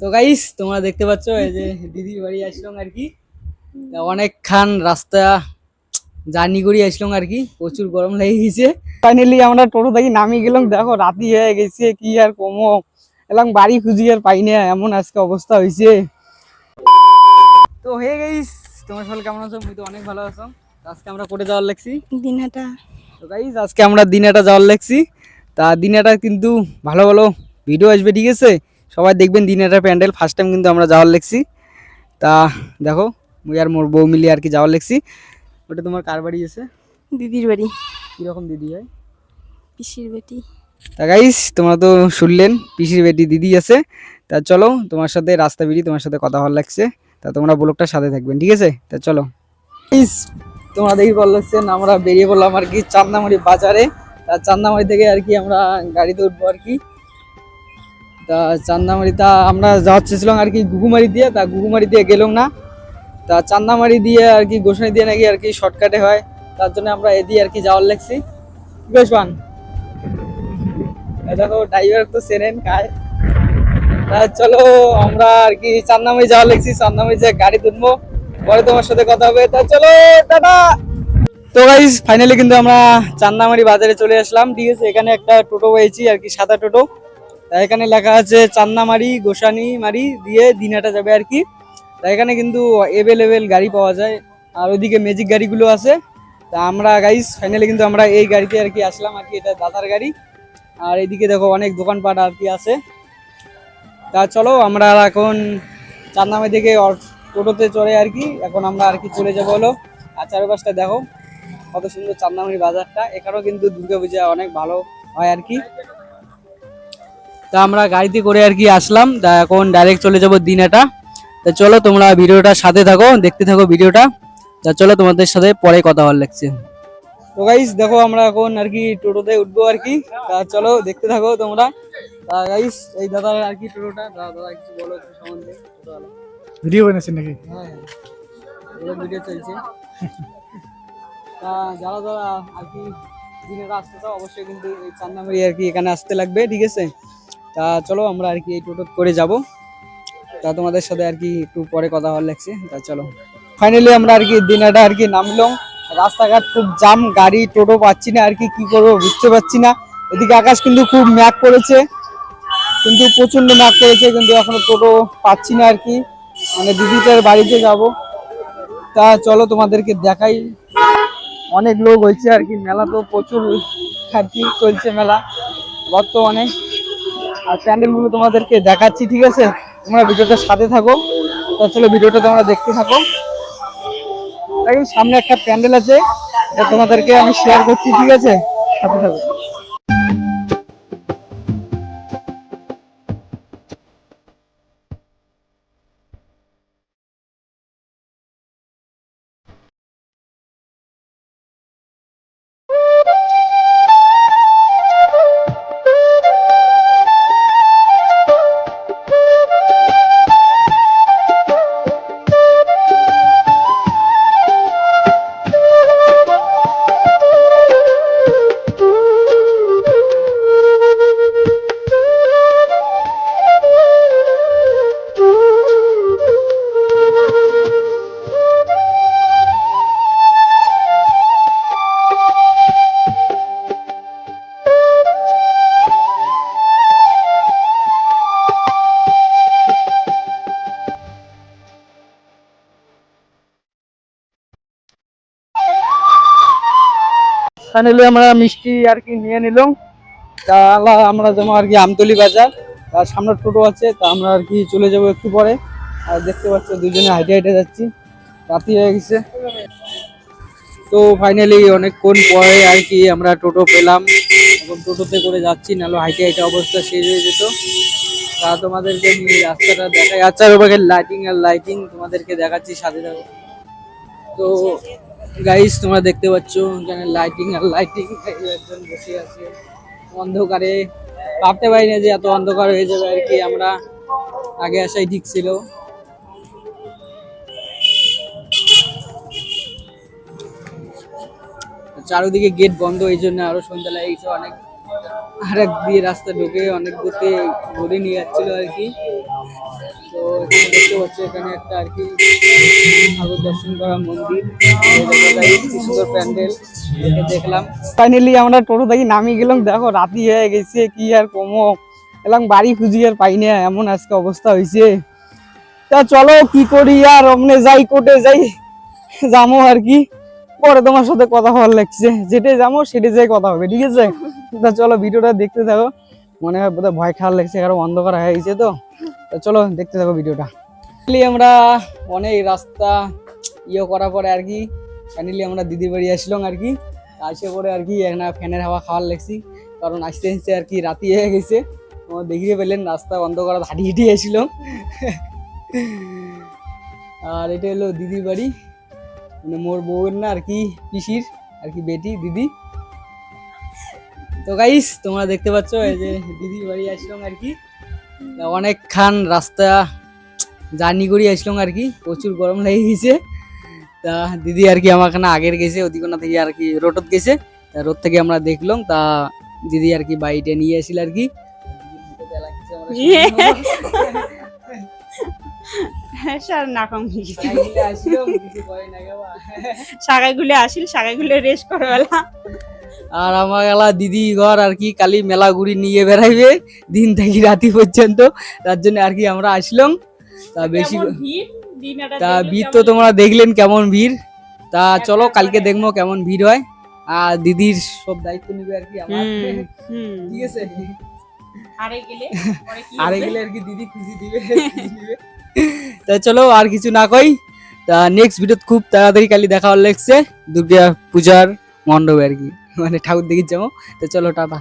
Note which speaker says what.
Speaker 1: তো গাইস তোমরা দেখতে পাচ্ছ এই যে দিদির বাড়ি আসলাম আর কি। অনেকক্ষণ রাস্তা জার্নি করে আসলাম আর কি প্রচুর গরম লেগে গেছে। ফাইনালি আমরা টোটো থেকে নামিয়ে গেলাম দেখো রাতি হয়ে গেছে কি আর কমো। এলাম বাড়ি খুঁজি আর পাই না এমন আজকে অবস্থা হয়েছে। তো হয়ে গেইস তোমার সবাই কেমন আছো? আমি তো অনেক ভালো আছো। আজকে আমরা কোটে যাওয়ার লাগছি।
Speaker 2: দিনাটা
Speaker 1: তো গাইস আজকে আমরা দিনাটা যাওয়ার লাগছি। তা দিনাটা কিন্তু ভালো ভালো ভিডিও আসবে ঠিক আছে? সবাই দেখবেন দিনাটা প্যান্ডেল ফার্স্ট টাইম কিন্তু আমরা যাওয়ার লাগছি। তা দেখো মুই আর মোর বউ মিলিয়ে আর কি যাওয়ার লাগছি। ওটা তোমার কার বাড়ি আছে
Speaker 2: দিদির বাড়ি।
Speaker 1: কীরকম দিদি হয়?
Speaker 2: পিসির বেটি।
Speaker 1: তা গাইস তোমরা তো শুনলেন পিসির বেটি দিদি আছে। তা চলো তোমার সাথে রাস্তা বেরিয়ে তোমার সাথে কথা ভালো লাগছে। তা তোমরা ব্লগটার সাথে থাকবেন ঠিক আছে? তা চলো। Guys, তোমরা দেখি ভালো লাগছে আমরা বেরিয়ে পড়লাম আর কি চান্দামারি বাজারে। তা চান্দামারি থেকে আর কি আমরা গাড়িতে উঠবো আর কি। তা চান্দামারি, তা আমরা যাওয়ার চেয়েছিলাম আর কি ঘুঘুমারি দিয়ে, তা ঘুঘুমারি দিয়ে গেলাম না। তা চান্দামারি দিয়ে আর কি গোসানি দিয়ে নাকি আর কি শর্টকাটে হয়, তার জন্য আমরা এদিকে আর কি যাওয়ার লাগছি। গোসবান এই দেখো ড্রাইভার তো চেনেন, খায়। তা চলো, আমরা আর কি চান্দামারি যাওয়ার লাগছি, চান্দামারি যে গাড়ি তুলবো পরে তোমার সাথে কথা হবে। তা চলো, টাটা! তো গাইস ফাইনালি কিন্তু আমরা চান্দামারি বাজারে চলে আসলাম, ঠিক আছে? এখানে একটা টোটো পেয়েছি আর কি, সাদা টোটো। এখানে লেখা আছে চান্দামারি গোসানি মারি দিয়ে দিনাটা যাবে আর কি। তা এখানে কিন্তু এভেলেবেল গাড়ি পাওয়া যায়। আর ওইদিকে ম্যাজিক গাড়িগুলো আছে। তা আমরা গাইস ফাইনালি কিন্তু আমরা এই গাড়িতে আর কি আসলাম আর কি, এটা দাদার গাড়ি। আর এদিকে দেখো অনেক দোকানপাট আর কি আছে। তা চলো আমরা এখন চান্দামারি থেকে টোটোতে চড়ে আর কি, এখন আমরা আর কি চলে যাব হলো। আর চারপাশটা দেখো, কত সুন্দর চান্দামারি বাজারটা। এখানেও কিন্তু দুর্গাপূজা অনেক ভালো হয় আর কি। তা আমরা গাড়িতে করে আর কি আসলাম। তা এখন ডাইরেক্ট চলে যাব দিনাটা। তা চলো তোমরা ভিডিওটা সাথে থাকো দেখতে থাকো ভিডিওটা। তা চলো তোমাদের সাথে পরে কথা হওয়ার লাগছে। তো গাইস দেখো আমরা এখন আর কি টোটোতে উঠবো আর কি। তা চলো দেখতে থাকো তোমরা। তা গাইস এই দাদার আর কি টোটোটা? দাদা দাদা কিছু বলো একটু সম্বন্ধে।
Speaker 3: ভিডিও বানাচ্ছেন নাকি?
Speaker 1: হ্যাঁ হ্যাঁ। ভিডিও চলছে। তা যারা যারা আর কি দিনের আসতে চাও অবশ্যই কিন্তু এই চান্দামারি আর কি এখানে আসতে লাগবে ঠিক আছে? তা চলো আমরা আর কি এই টোটো করে যাব। তা তোমাদের সাথে আর কি একটু পরে কথা হওয়ার লাগছে। তা চলো। ফাইনালি আমরা আর কি দিনাটা আর কি নামলাম। রাস্তাঘাট খুব জাম গাড়ি, টোটো পাচ্ছি না আর কি কি করব বুঝতে পারছি না। এদিকে আকাশ কিন্তু খুব ম্যাক করেছে। কিন্তু প্রচণ্ড ম্যাক করেছে, কিন্তু এখনও টোটো পাচ্ছি না আর কি। মানে দিদিটার বাড়িতে যাব। তা চলো তোমাদেরকে দেখাই। অনেক লোক হয়েছে আর কি, মেলা তো প্রচুর আর কি চলছে মেলা। বর্তমানে আর প্যান্ডেলগুলো তোমাদেরকে দেখাচ্ছি, ঠিক আছে? তোমরা ভিডিওটার সাথে থাকো। তাহলে ভিডিওটা তোমরা দেখতে থাকো। সামনে একটা প্যান্ডেল আছে তোমাদেরকে আমি শেয়ার করছি, ঠিক আছে? সাথে থাকো। ফাইনালি আমরা মিষ্টি আর কি নিয়ে নিলাম। তা আলা- আমরা যেমন আর কি আমতলি বাজার। তার সামনে টোটো আছে, তা আমরা আর কি চলে যাব একটু পরে। আর দেখতে পাচ্ছ, দুজনে হাইটে হাইটে যাচ্ছি। রাতি হয়ে গেছে। তো ফাইনালি অনেকক্ষণ পরে আর কি আমরা টোটো পেলাম। এখন টোটোতে করে যাচ্ছি, নাহলে হাইটে হাইটে অবস্থা শেষ হয়ে যেত। তা তোমাদেরকে নিয়ে রাস্তাটা দেখাই। আচ্ছা ওপাকে লাইটিং আর লাইটিং তোমাদেরকে দেখাচ্ছি সাথে তো গাইস তোমরা দেখতে পাচ্ছ এখানে লাইটিং আর লাইটিং একজন বসে আছে। অন্ধকারে। ভাবতে পারি না যে এত অন্ধকার হয়ে যাবে আর কি। আমরা আগে আসাই ঠিক ছিল। চারিদিকে গেট বন্ধ, এই জন্য আরও সন্ধ্যা লেগে অনেক। আর এক দিয়ে রাস্তা ঢুকে অনেক দূরতে ঘুরে নিয়ে যাচ্ছিল আর কি। করা ফাইনালি আমরা টোটো থেকে নামিয়ে গেলাম। দেখো, রাতি হয়ে গেছে, কি আর কমো। এলাম, বাড়ি খুঁজি আর পাই না এমন আজকে অবস্থা হয়েছে তা চলো, কি করি আর, অমনে যাই কোটে যাই যাব আর কি। পরে তোমার সাথে কথা হওয়ার লাগছে। যেটাই যাব সেটাই যাই কথা হবে, ঠিক আছে? তা চলো, ভিডিওটা দেখতে থাকো। মনে হয় বোধহয় ভয় খাওয়ার লাগছে, কারণ অন্ধকার হয়ে গেছে তো। তা চলো দেখতে থাকো ভিডিওটা। ফাইনালি আমরা অনেক রাস্তা ইয়ে করার পরে আর কি ফাইনালি আমরা দিদির বাড়ি আসলাম আর কি। আসে পরে আর কি একটা ফ্যানের হাওয়া খাওয়ার লাগছি, কারণ আসতে আসতে আর কি রাতি হয়ে গেছে। দেখিয়ে পেলেন, রাস্তা বন্ধ করা হাঁটি হিঁটি আসছিলাম আর এটা হলো দিদির বাড়ি। মানে মোর বউয়ের না আর কি পিসির, আর কি বেটি, দিদি। তো গাইস তোমরা দেখতে পাচ্ছ এই যে দিদির বাড়ি আসলাম আর কি। অনেকক্ষণ রাস্তা জার্নি করে আসলাম আর কি প্রচুর গরম লেগে গেছে। তা দিদি আর কি আমার এখানে আগের গেছে ওদিকোনা থেকে আর কি রোডত গেছে। তা রোড থেকে আমরা দেখলাম তা দিদি আর কি বাড়িটা নিয়ে আসিল আর কি।
Speaker 3: নাকাম হয়ে আসিল সাগাইগুলো রেস্ট করে বেলা।
Speaker 1: আর আমার এলা দিদি ঘর আর কি কালি মেলা ঘুরি নিয়ে বেড়াইবে দিন থেকে রাতি পর্যন্ত। তার জন্য আর কি আমরা আসলাম। তা বেশি তা ভিড় তো তোমরা দেখলেন কেমন ভিড়। তা চলো কালকে দেখব কেমন ভিড় হয়। আর দিদির সব দায়িত্ব নিবে আর কি আমার।
Speaker 3: হুম, হুম।
Speaker 1: ঠিক আছে।
Speaker 3: হারে গেলে
Speaker 1: আর আর কি দিদি খুশি দিবে। তা চলো আর কিছু না কই। তা নেক্সট ভিডিও খুব তাড়াতাড়ি কালি দেখা হল লাগছে দুর্গা পূজার মণ্ডপে আর কি। মানে ঠাকুর দেখে যাব। তো চলো টাটা।